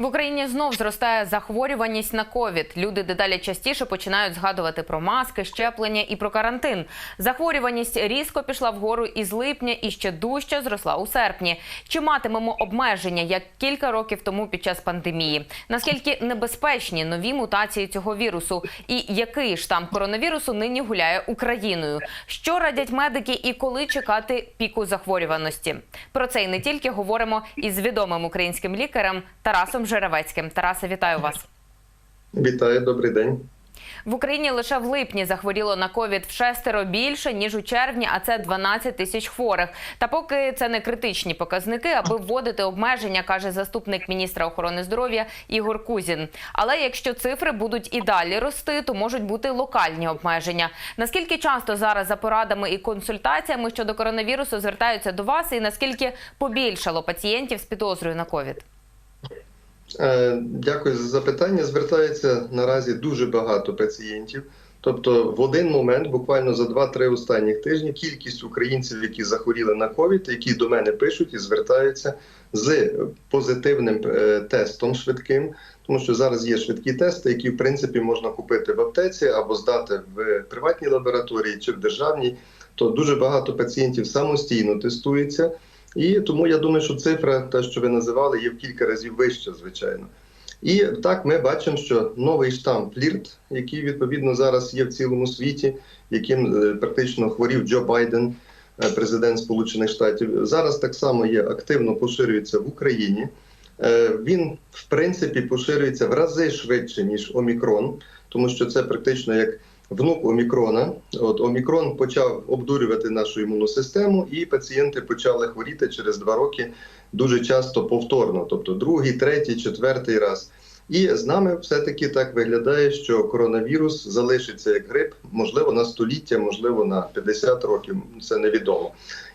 В Україні знов зростає захворюваність на ковід. Люди дедалі частіше починають згадувати про маски, щеплення і про карантин. Захворюваність різко пішла вгору із липня і ще дужче зросла у серпні. Чи матимемо обмеження як кілька років тому під час пандемії? Наскільки небезпечні нові мутації цього вірусу? І який штам коронавірусу нині гуляє Україною? Що радять медики і коли чекати піку захворюваності? Про це і не тільки говоримо із відомим українським лікарем Тарасом Жеревецьким. Тарасе, вітаю вас. Вітаю, добрий день. В Україні лише в липні захворіло на ковід в шестеро більше ніж у червні, а це 12 тисяч хворих. Та поки це не критичні показники, аби вводити обмеження, каже заступник міністра охорони здоров'я Ігор Кузін. Але якщо цифри будуть і далі рости, то можуть бути локальні обмеження. Наскільки часто зараз за порадами і консультаціями щодо коронавірусу звертаються до вас, і наскільки побільшало пацієнтів з підозрою на ковід? Е, Дякую за запитання. Звертається наразі дуже багато пацієнтів. Тобто, в один момент, буквально за 2-3 останніх тижні, кількість українців, які захворіли на ковід, які до мене пишуть і звертаються з позитивним е, тестом швидким, тому що зараз є швидкі тести, які в принципі можна купити в аптеці або здати в приватній лабораторії чи в державній. То дуже багато пацієнтів самостійно тестуються. І тому я думаю, що цифра, та що ви називали, є в кілька разів вища, звичайно. І так ми бачимо, що новий штам флірт, який відповідно зараз є в цілому світі, яким е, практично хворів Джо Байден, е, президент Сполучених Штатів, зараз так само є активно поширюється в Україні. Е, Він в принципі поширюється в рази швидше ніж Омікрон, тому що це практично як внук Омікрона. От Омікрон почав обдурювати нашу імунну систему, і пацієнти почали хворіти через два роки дуже часто повторно, тобто другий, третій, четвертий раз. І з нами все-таки так виглядає, що коронавірус залишиться як грип, можливо, на століття, можливо, на 50 років. Це невідомо.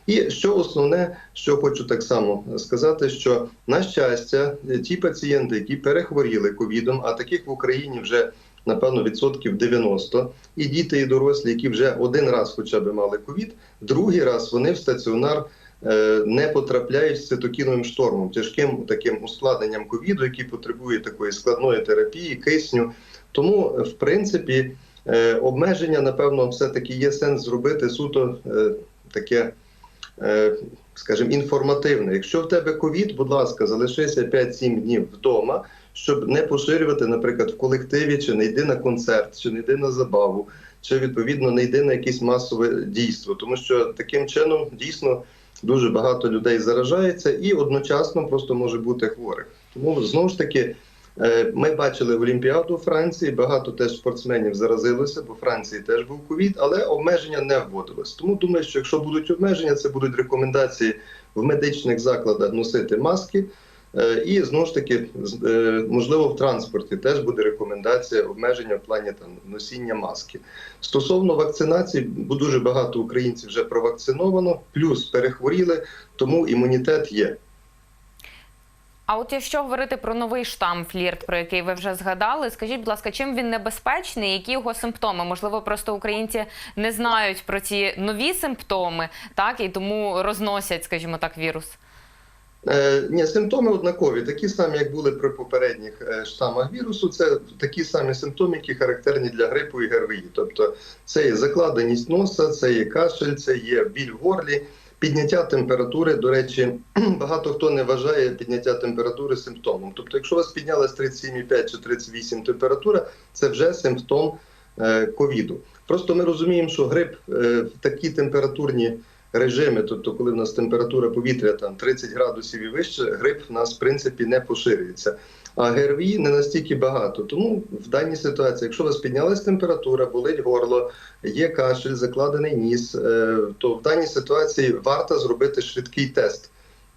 І що основне, що хочу так само сказати, що на щастя, ті пацієнти, які перехворіли ковідом, а таких в Україні вже напевно відсотків 90, і діти, і дорослі, які вже один раз хоча б мали ковід, другий раз вони в стаціонар е, не потрапляють з цитокіновим штормом, тяжким таким ускладненням ковіду, який потребує такої складної терапії, кисню. Тому, в принципі, е, обмеження, напевно, все-таки є сенс зробити суто е, таке. Е, Скажімо, інформативне. Якщо в тебе ковід, будь ласка, залишися 5-7 днів вдома, щоб не поширювати, наприклад, в колективі, чи не йди на концерт, чи не йди на забаву, чи відповідно не йди на якесь масове дійство, тому що таким чином дійсно дуже багато людей заражається і одночасно просто може бути хворих. Тому знову ж таки. Е, Ми бачили Олімпіаду у Франції. Багато теж спортсменів заразилося, бо в Франції теж був ковід, але обмеження не вводилось. Тому думаю, що якщо будуть обмеження, це будуть рекомендації в медичних закладах носити маски. Е, І знову ж таки, е, можливо, в транспорті теж буде рекомендація обмеження в плані там носіння маски. Стосовно вакцинації, бо дуже багато українців вже провакциновано, плюс перехворіли, тому імунітет є. А от якщо говорити про новий штам флірт, про який ви вже згадали, скажіть, будь ласка, чим він небезпечний, які його симптоми? Можливо, просто українці не знають про ці нові симптоми, так і тому розносять, скажімо так, вірус. Е, ні, симптоми однакові, такі самі, як були при попередніх е, штамах вірусу. Це такі самі симптоми, які характерні для грипу і ГРВІ. Тобто це є закладеність носа, це є кашель, це є біль в горлі, підняття температури. До речі, багато хто не вважає підняття температури симптомом. Тобто, якщо у вас піднялась 37,5 чи 38 температура, це вже симптом е, ковіду. Просто ми розуміємо, що грип е, в такі температурні режими, тобто, коли в нас температура повітря там 30 градусів і вище, грип в нас в принципі не поширюється. А ГРВІ не настільки багато. Тому в даній ситуації, якщо у вас піднялась температура, болить горло, є кашель, закладений ніс, е, то в даній ситуації варто зробити швидкий тест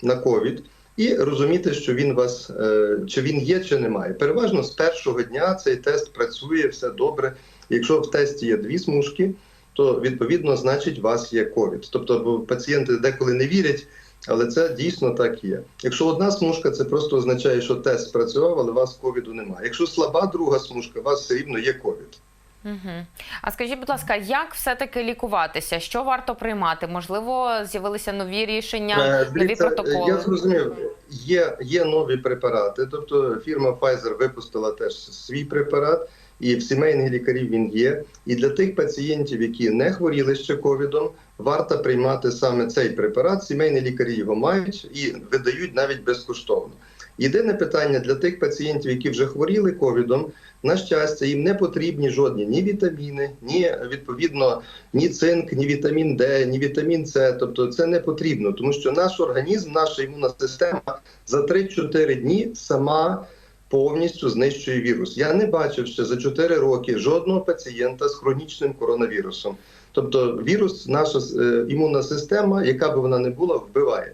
на ковід. І розуміти, що він вас е, чи він є, чи немає. Переважно з першого дня цей тест працює, все добре. Якщо в тесті є дві смужки, то відповідно значить у вас є ковід. Тобто пацієнти деколи не вірять, але це дійсно так є. Якщо одна смужка, це просто означає, що тест спрацював, але у вас ковіду немає. Якщо слаба друга смужка, у вас все рівно є ковід. Угу. А скажіть, будь ласка, як все-таки лікуватися? Що варто приймати? Можливо, з'явилися нові рішення, Е, нові дивіться, протоколи? Я зрозумів. є, є нові препарати. Тобто фірма Pfizer випустила теж свій препарат, і в сімейних лікарів він є. І для тих пацієнтів, які не хворіли ще ковідом, варто приймати саме цей препарат. Сімейні лікарі його мають і видають навіть безкоштовно. Єдине питання для тих пацієнтів, які вже хворіли ковідом, на щастя, їм не потрібні жодні ні вітаміни, ні відповідно ні цинк, ні вітамін Д, ні вітамін С. Тобто це не потрібно, тому що наш організм, наша імунна система за 3-4 дні сама повністю знищує вірус. Я не бачив ще за 4 роки жодного пацієнта з хронічним коронавірусом. Тобто, вірус, наша е, імунна система, яка би вона не була, вбиває.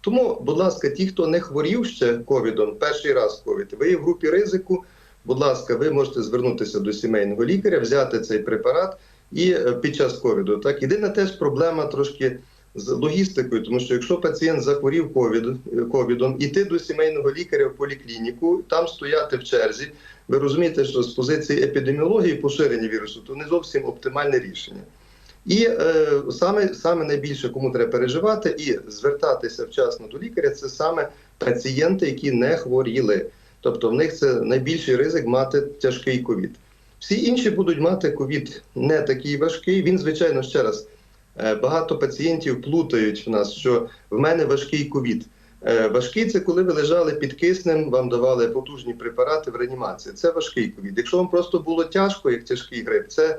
Тому, будь ласка, ті, хто не хворів ще ковідом, перший раз ковід, ви є в групі ризику. Будь ласка, ви можете звернутися до сімейного лікаря, взяти цей препарат і е, під час ковіду. Так, єдина теж проблема трошки з логістикою, тому що якщо пацієнт захворів ковід, ковідом, іти до сімейного лікаря в поліклініку, там стояти в черзі. Ви розумієте, що з позиції епідеміології поширення вірусу то не зовсім оптимальне рішення. І е, саме, саме найбільше, кому треба переживати і звертатися вчасно до лікаря, це саме пацієнти, які не хворіли. Тобто в них це найбільший ризик мати тяжкий ковід. Всі інші будуть мати ковід не такий важкий. Він, звичайно, ще раз багато пацієнтів плутають в нас, що в мене важкий ковід. Е, Важкий це коли ви лежали під киснем, вам давали потужні препарати в реанімації. Це важкий ковід. Якщо вам просто було тяжко, як тяжкий грип, це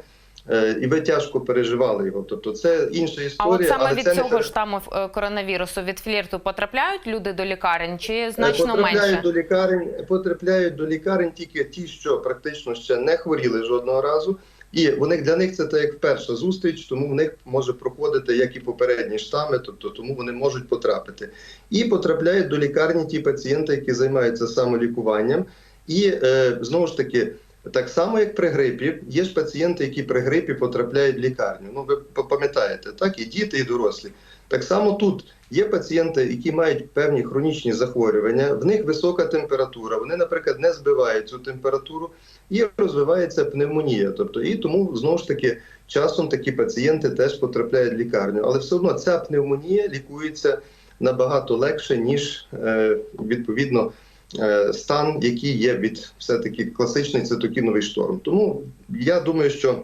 е, і ви тяжко переживали його. Тобто це інша А історія. от саме але від це цього не штаму е, коронавірусу від флірту потрапляють люди до лікарень чи значно потрапляють менше? до лікарень, потрапляють до лікарень тільки ті, що практично ще не хворіли жодного разу. І вони для них це так як перша зустріч, тому в них може проходити як і попередні штами, тобто тому вони можуть потрапити. І потрапляють до лікарні ті пацієнти, які займаються самолікуванням. І е, знову ж таки, так само як при грипі, є ж пацієнти, які при грипі потрапляють в лікарню. Ну ви пам'ятаєте, так і діти, і дорослі. Так само тут є пацієнти, які мають певні хронічні захворювання, в них висока температура. Вони, наприклад, не збивають цю температуру і розвивається пневмонія. Тобто, і тому знову ж таки часом такі пацієнти теж потрапляють в лікарню. Але все одно ця пневмонія лікується набагато легше, ніж е, відповідно. е, Стан, який є від все-таки класичний цитокіновий шторм. Тому я думаю, що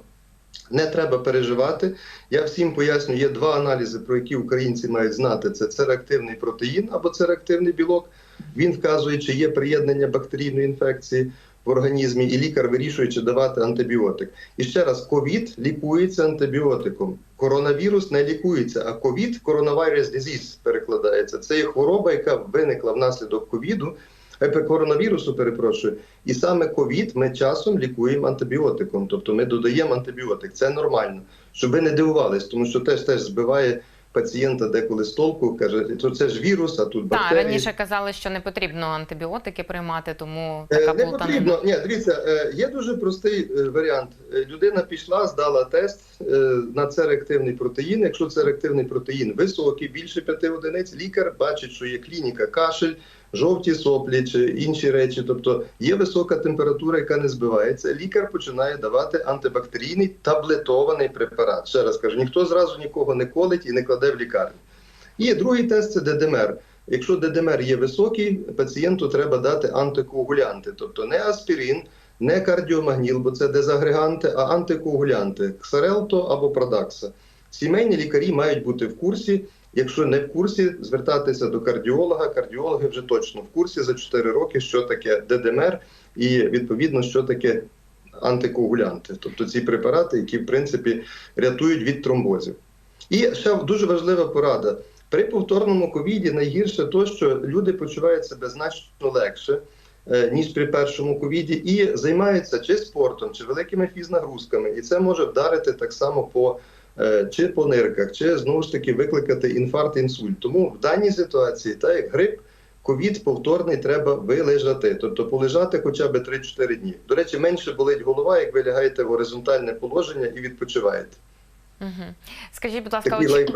не треба переживати. Я всім поясню, є два аналізи, про які українці мають знати: це цереактивний протеїн або цереактивний білок. Він вказує, чи є приєднання бактерійної інфекції в організмі, і лікар вирішує, чи давати антибіотик. І ще раз, ковід лікується антибіотиком. Коронавірус не лікується, а ковід коронавірус disease перекладається. Це є хвороба, яка виникла внаслідок ковіду. е, Коронавірусу, перепрошую, і саме ковід ми часом лікуємо антибіотиком, тобто ми додаємо антибіотик. Це нормально, щоб ви не дивувались, тому що теж теж збиває пацієнта деколи з толку, каже, то це ж вірус, а тут Так, раніше казали, що не потрібно антибіотики приймати, тому Е, така Не плутанина. потрібно. Ні, дивіться, е, є дуже простий е, варіант. Людина пішла, здала тест на це реактивний протеїн. Якщо це реактивний протеїн високий, більше 5 одиниць, лікар бачить, що є клініка, кашель, жовті соплі чи інші речі. Тобто є висока температура, яка не збивається. Лікар починає давати антибактерійний таблетований препарат. Ще раз кажу, ніхто зразу нікого не колить і не кладе в лікарню. І другий тест це ДДМР. Якщо ДДМР є високий, пацієнту треба дати антикоагулянти, тобто не аспірин, не кардіомагніл, бо це дезагреганти, а антикоагулянти ксарелто або продакса. Сімейні лікарі мають бути в курсі. Якщо не в курсі, звертатися до кардіолога. Кардіологи вже точно в курсі за 4 роки, що таке ДДМР, і відповідно, що таке антикоагулянти, тобто ці препарати, які в принципі рятують від тромбозів. І ще дуже важлива порада. При повторному ковіді найгірше то, що люди почувають себе значно легше, е, ніж при першому ковіді, і займаються чи спортом, чи великими фізнагрузками. І це може вдарити так само по чи по нирках, чи знову ж таки викликати інфаркт, інсульт. Тому в даній ситуації, так як грип, ковід повторний треба вилежати, тобто полежати хоча б 3-4 дні. До речі, менше болить голова, як ви лягаєте в горизонтальне положення і відпочиваєте. Угу. Скажіть, будь ласка, Такий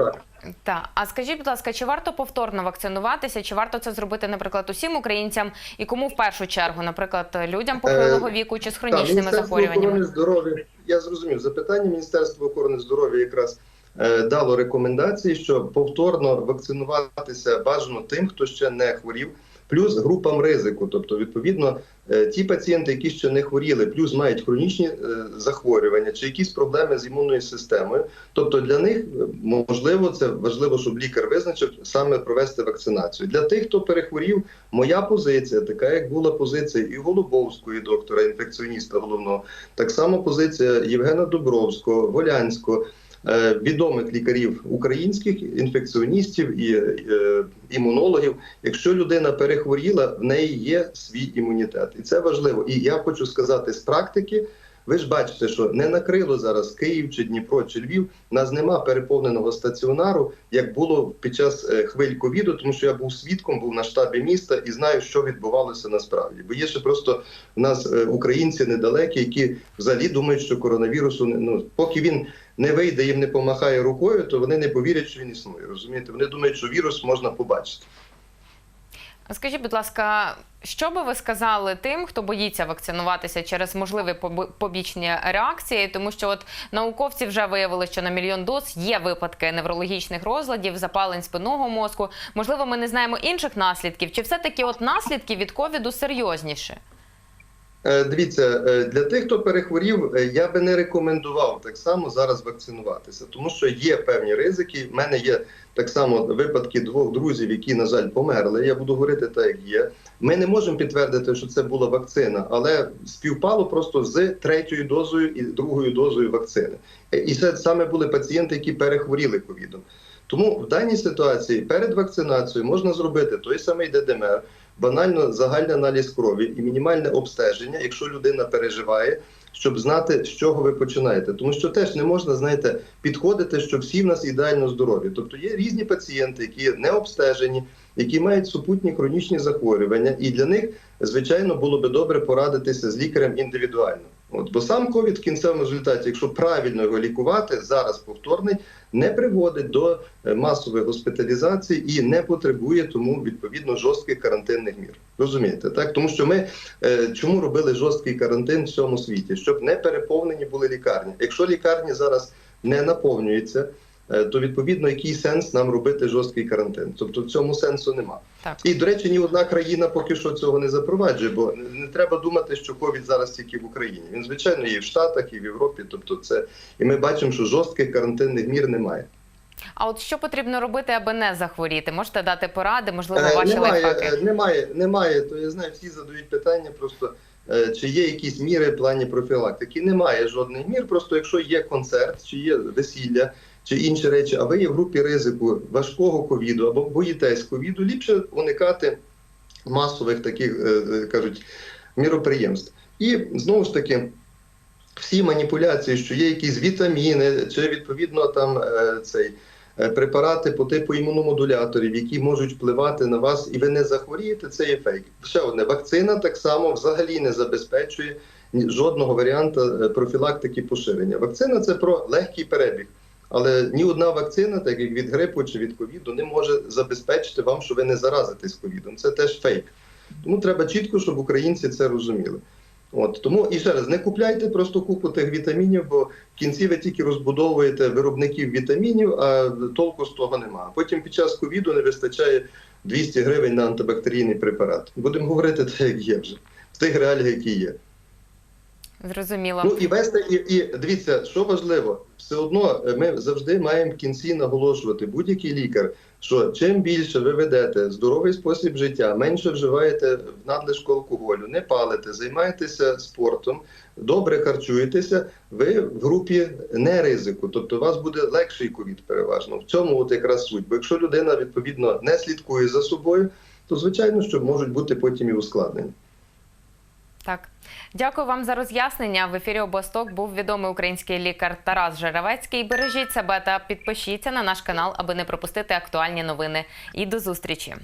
та, а скажіть, будь ласка, чи варто повторно вакцинуватися, чи варто це зробити, наприклад, усім українцям, і кому в першу чергу, наприклад, людям похилого віку чи з хронічними Міністерство захворюваннями? охорони здоров'я. Я зрозумів запитання. Міністерство охорони здоров'я якраз е, дало рекомендації, що повторно вакцинуватися бажано тим, хто ще не хворів. Плюс групам ризику. Тобто, відповідно, е, ті пацієнти, які ще не хворіли, плюс мають хронічні е, захворювання чи якісь проблеми з імунною системою. Тобто для них е, можливо це важливо, щоб лікар визначив саме провести вакцинацію. Для тих, хто перехворів, моя позиція, така як була позиція і Голубовської доктора, інфекціоніста головного, так само позиція Євгена Дубровського, Волянського. Е, Відомих лікарів українських інфекціоністів і е, імунологів. Якщо людина перехворіла, в неї є свій імунітет, і це важливо. І я хочу сказати з практики. Ви ж бачите, що не накрило зараз Київ чи Дніпро чи Львів. У нас нема переповненого стаціонару, як було під час е, хвиль ковіду, тому що я був свідком, був на штабі міста і знаю, що відбувалося насправді. Бо є ще просто в нас е, українці недалекі, які взагалі думають, що коронавірусу ну поки він не вийде їм не помахає рукою, то вони не повірять, що він існує. Розумієте? Вони думають, що вірус можна побачити. Скажіть, будь ласка, що би ви сказали тим, хто боїться вакцинуватися через можливі поб- побічні реакції? Тому що от науковці вже виявили, що на мільйон доз є випадки неврологічних розладів, запалень спинного мозку. Можливо, ми не знаємо інших наслідків, чи все-таки от наслідки від ковіду серйозніші? Е, Дивіться, е, для тих, хто перехворів, е, я би не рекомендував так само зараз вакцинуватися, тому що є певні ризики. У мене є так само випадки двох друзів, які, на жаль, померли. Я буду говорити так, як є. Ми не можемо підтвердити, що це була вакцина, але співпало просто з третьою дозою і другою дозою вакцини. І це саме були пацієнти, які перехворіли ковідом. Тому в даній ситуації перед вакцинацією можна зробити той самий ДДМР, банально загальний аналіз крові і мінімальне обстеження, якщо людина переживає, щоб знати, з чого ви починаєте. Тому що теж не можна, знаєте, підходити, що всі в нас ідеально здорові. Тобто є різні пацієнти, які не обстежені, які мають супутні хронічні захворювання, і для них, звичайно, було би добре порадитися з лікарем індивідуально. От, бо сам ковід в кінцевому результаті, якщо правильно його лікувати, зараз повторний, не приводить до е, масової госпіталізації і не потребує тому відповідно жорстких карантинних мір. Розумієте, так тому що ми е, чому робили жорсткий карантин в всьому світі, щоб не переповнені були лікарні. Якщо лікарні зараз не наповнюються, то відповідно який сенс нам робити жорсткий карантин? Тобто в цьому сенсу нема. Так. І до речі, ні одна країна поки що цього не запроваджує, бо не треба думати, що ковід зараз тільки в Україні. Він звичайно є і в Штатах, і в Європі. Тобто, це і ми бачимо, що жорстких карантинних мір немає. А от що потрібно робити, аби не захворіти? Можете дати поради, можливо, Е, ваші немає, лайфхаки? е, немає, немає. То я знаю, всі задають питання просто. е, Чи є якісь міри в плані профілактики? Немає жодних мір. Просто якщо є концерт, чи є весілля, чи інші речі, а ви є в групі ризику важкого ковіду або боїтесь ковіду, ліпше уникати масових таких е, е, кажуть міроприємств. І знову ж таки. Всі маніпуляції, що є якісь вітаміни, чи відповідно там е, цей препарати по типу імуномодуляторів, які можуть впливати на вас, і ви не захворієте, це є фейк. Ще одне вакцина так само взагалі не забезпечує жодного варіанту е, профілактики поширення. Вакцина це про легкий перебіг. Але ні одна вакцина, так як від грипу чи від ковіду, не може забезпечити вам, що ви не заразитесь ковідом. Це теж фейк. Тому треба чітко, щоб українці це розуміли. От тому і ще раз не купляйте просто купу тих вітамінів, бо в кінці ви тільки розбудовуєте виробників вітамінів, а толку з того немає. Потім під час ковіду не вистачає 200 гривень на антибактерійний препарат. Будемо говорити так, як є вже в тих реаліях, які є. Зрозуміло. Ну і вести, і, і дивіться, що важливо, все одно е, ми завжди маємо в кінці наголошувати будь-який лікар, що чим більше ви ведете здоровий спосіб життя, менше вживаєте в надлишку алкоголю, не палите, займаєтеся спортом, добре харчуєтеся, ви в групі не ризику, тобто у вас буде легший ковід переважно. В цьому от якраз суть. Бо якщо людина відповідно не слідкує за собою, то звичайно, що можуть бути потім і ускладнення. Так, дякую вам за роз'яснення. В ефірі Обосток був відомий український лікар Тарас Жеревецький. Бережіть себе та підпишіться на наш канал, аби не пропустити актуальні новини. І до зустрічі.